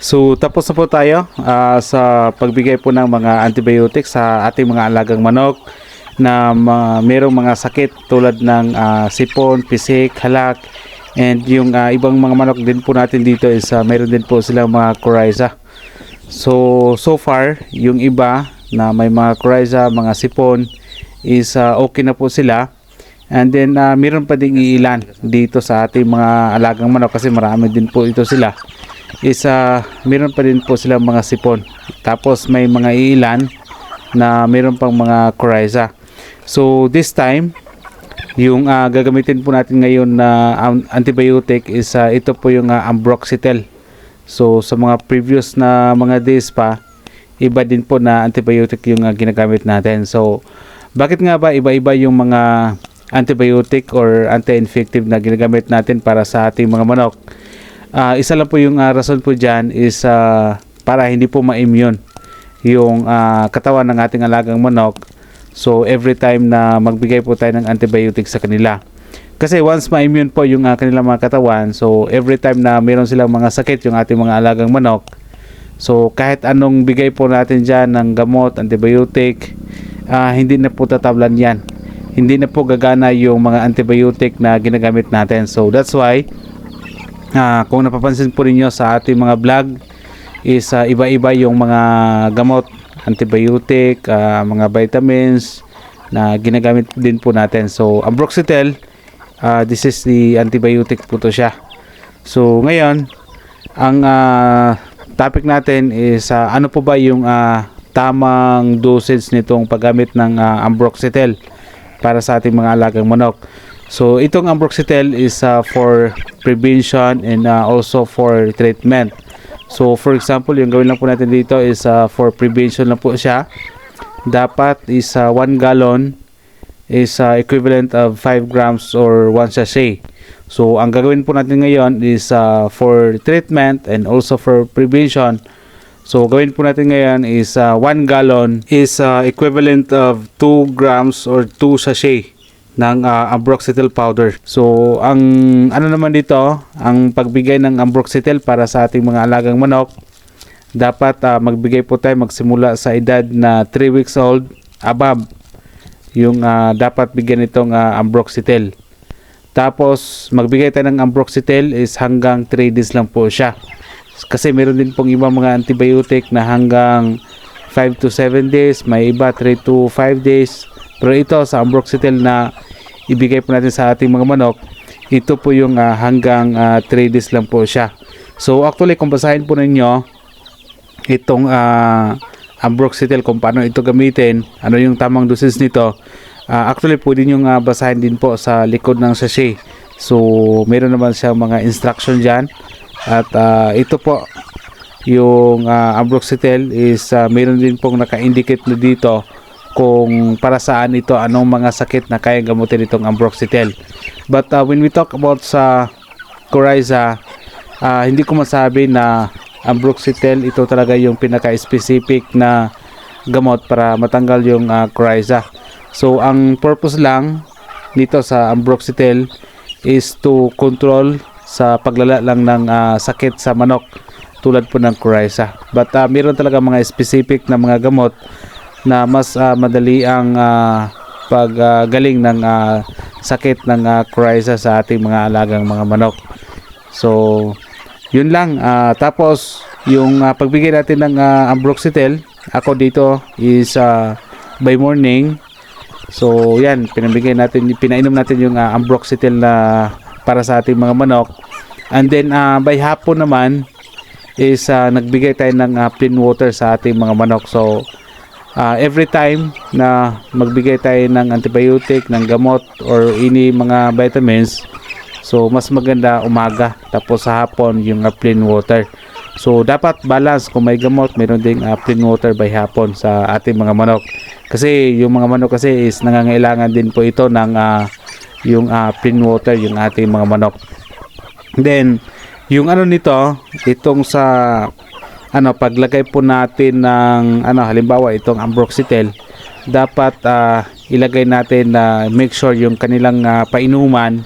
So tapos na po tayo ah, sa pagbigay po ng mga antibiotics sa ating mga alagang manok na ma- merong mga sakit tulad ng ah, sipon, pisik, halak and yung ah, ibang mga manok din po natin dito is ah, meron din po silang mga coryza. So so far yung iba na may mga coryza, mga sipon is ah, okay na po sila. And then ah, meron pa ding iilan dito sa ating mga alagang manok kasi marami din po ito sila is ah, meron pa din po silang mga sipon. Tapos may mga ilan na meron pang mga coryza. So this time, yung ah, gagamitin po natin ngayon na an- antibiotic is ah, ito po yung ah, ambroxetel. So sa mga previous na mga days pa, iba din po na antibiotic yung ah, ginagamit natin. So bakit nga ba iba-iba yung mga antibiotic or anti-infective na ginagamit natin para sa ating mga manok? Ah, isa lang po yung ah, rason po dyan is ah, para hindi po ma-immune yung ah, katawan ng ating alagang manok. So every time na magbigay po tayo ng antibiotic sa kanila. Kasi once ma-immune po yung ah, kanilang mga katawan, so every time na meron silang mga sakit yung ating mga alagang manok, so kahit anong bigay po natin dyan ng gamot, antibiotic, ah, hindi na po tatablan yan. Hindi na po gagana yung mga antibiotic na ginagamit natin. So that's why Ah, kung napapansin po ninyo sa ating mga vlog is ah, iba-iba yung mga gamot, antibiotic, ah, mga vitamins na ginagamit din po natin. So, ambroxetel, ah, this is the antibiotic po to siya. So, ngayon, ang ah, topic natin is ah, ano po ba yung ah, tamang dosage nitong paggamit ng ah, ambroxetel para sa ating mga alagang manok. So itong ambroxetel is uh, for prevention and uh, also for treatment. So for example, yung gawin lang po natin dito is uh, for prevention lang po siya. Dapat is uh, 1 gallon is uh, equivalent of 5 grams or 1 sachet. So ang gagawin po natin ngayon is uh, for treatment and also for prevention. So gawin po natin ngayon is uh, 1 gallon is uh, equivalent of 2 grams or 2 sachet ng uh, ambroxetel powder. So, ang ano naman dito, ang pagbigay ng ambroxetel para sa ating mga alagang manok, dapat uh, magbigay po tayo magsimula sa edad na 3 weeks old above yung uh, dapat bigyan itong uh, ambroxetel. Tapos, magbigay tayo ng ambroxetel is hanggang 3 days lang po siya. Kasi meron din pong ibang mga antibiotic na hanggang 5 to 7 days, may iba 3 to 5 days. Pero ito sa ambroxetel na ibigay po natin sa ating mga manok, ito po yung ah, hanggang 3 days lang po siya. So actually kung basahin po ninyo itong ah, ambroxetel kung paano ito gamitin, ano yung tamang dosage nito, ah, actually pwede nyo nga basahin din po sa likod ng sachet. So meron naman siya mga instruction dyan. At ah, ito po yung uh, ambroxetel is ah, meron din pong naka-indicate na dito kung para saan ito anong mga sakit na kaya gamutin itong ambroxetel. But uh, when we talk about sa coryza, ah, hindi ko masabi na ambroxetel ito talaga yung pinaka-specific na gamot para matanggal yung uh, coryza. So ang purpose lang dito sa ambroxetel is to control sa paglala lang ng ah, sakit sa manok tulad po ng coryza. But ah, meron talaga mga specific na mga gamot na mas ah, madali ang ah, paggaling ng ah, sakit ng uh, coryza sa ating mga alagang mga manok. So, yun lang. Ah, tapos, yung ah, pagbigay natin ng ah, ambroxetel, ako dito is ah, by morning. So, yan, pinabigay natin, pinainom natin yung ah, ambroxetel na para sa ating mga manok. And then, ah, by hapon naman, is ah, nagbigay tayo ng ah, plain water sa ating mga manok. So, ah, every time na magbigay tayo ng antibiotic, ng gamot, or any mga vitamins, so mas maganda umaga. Tapos sa hapon, yung ah, plain water. So, dapat balance kung may gamot, mayroon ding ah, plain water by hapon sa ating mga manok. Kasi yung mga manok kasi is nangangailangan din po ito ng ah, yung ah, plain water yung ating mga manok. Then, yung ano nito, itong sa ano paglagay po natin ng ano halimbawa itong ambroxetel dapat ah, ilagay natin na make sure yung kanilang ah, painuman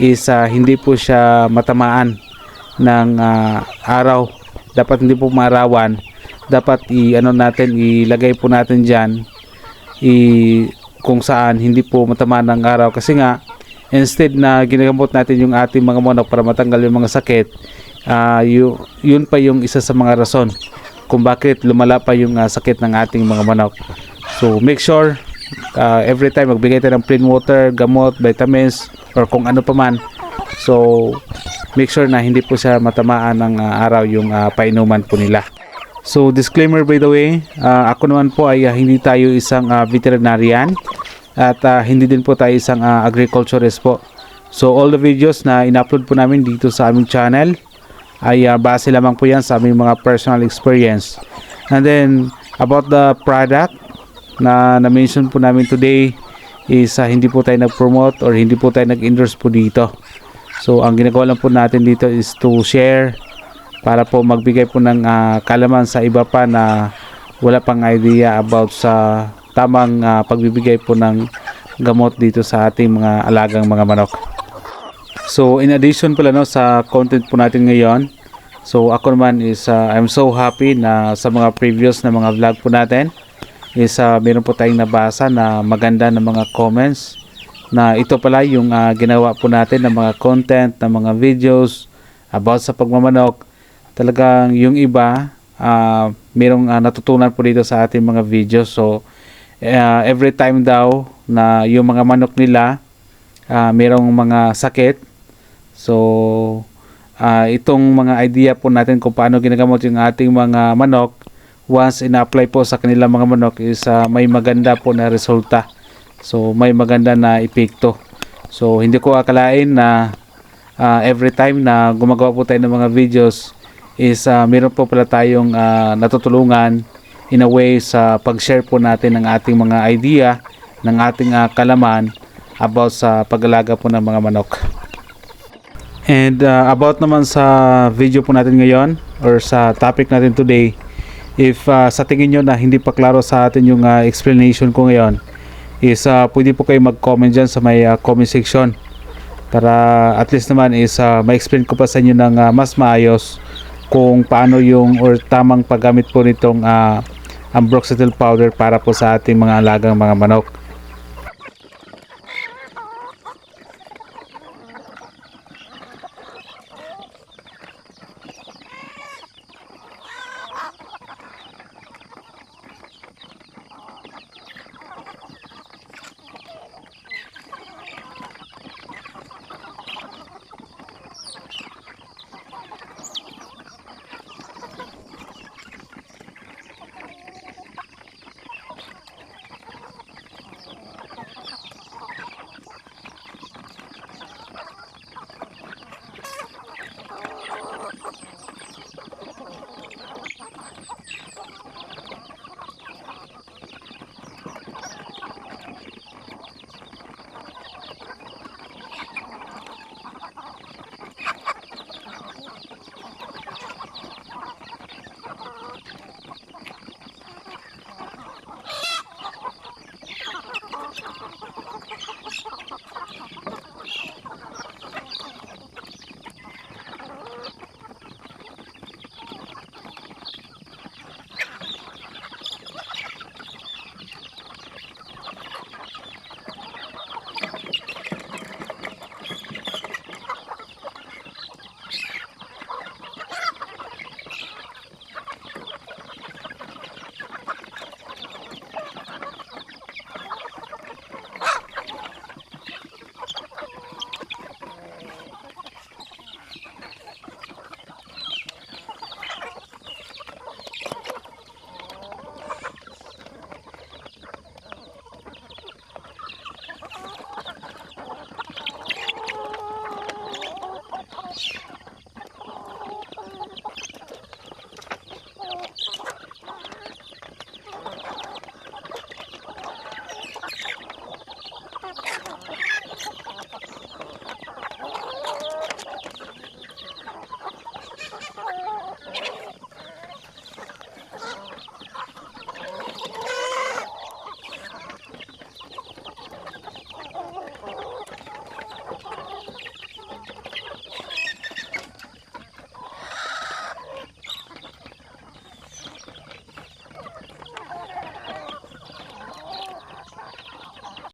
is ah, hindi po siya matamaan ng ah, araw. Dapat hindi po maarawan dapat i ano natin ilagay po natin diyan i kung saan hindi po matama ng araw. Kasi nga instead na ginagamot natin yung ating mga manok para matanggal yung mga sakit ah yu- yun pa yung isa sa mga rason kung bakit lumala pa yung ah, sakit ng ating mga manok. So make sure ah, every time magbigay tayo ng plain water gamot vitamins or kung ano pa man. So make sure na hindi po siya matamaan ng ah, araw yung ah, painuman po nila. So disclaimer by the way, ah, ako naman po ay ah, hindi tayo isang ah, veterinarian at ah, hindi din po tayo isang ah, agriculturist po. So all the videos na in-upload po namin dito sa aming channel ay ah, base lamang po yan sa aming mga personal experience. And then about the product na na-mention po namin today is ah, hindi po tayo nag-promote or hindi po tayo nag-endorse po dito. So ang ginagawa lang po natin dito is to share para po magbigay po ng ah, kalaman sa iba pa na wala pang idea about sa tamang ah, pagbibigay po ng gamot dito sa ating mga alagang mga manok. So in addition pala no sa content po natin ngayon, so ako naman is ah, I'm so happy na sa mga previous na mga vlog po natin is ah, meron po tayong nabasa na maganda na mga comments na ito pala yung ah, ginawa po natin ng mga content, ng mga videos about sa pagmamanok. Talagang yung iba ah merong ah, natutunan po dito sa ating mga videos. So ah, every time daw na yung mga manok nila ah, merong mga sakit so ah, itong mga idea po natin kung paano ginagamot yung ating mga manok once ina-apply po sa kanilang mga manok is ah, may maganda po na resulta so may maganda na epekto so hindi ko akalain na ah, every time na gumagawa po tayo ng mga videos is ah, meron po pala tayong ah, natutulungan in a way sa pag-share po natin ng ating mga idea ng ating ah, kalaman about sa pag-alaga po ng mga manok. And ah, about naman sa video po natin ngayon or sa topic natin today, if ah, sa tingin nyo na hindi pa klaro sa atin yung ah, explanation ko ngayon, is ah, pwede po kayo mag-comment dyan sa may ah, comment section para at least naman is ah, ma-explain ko pa sa inyo ng ah, mas maayos kung paano yung or tamang paggamit po nitong uh, ambroxetyl powder para po sa ating mga alagang mga manok.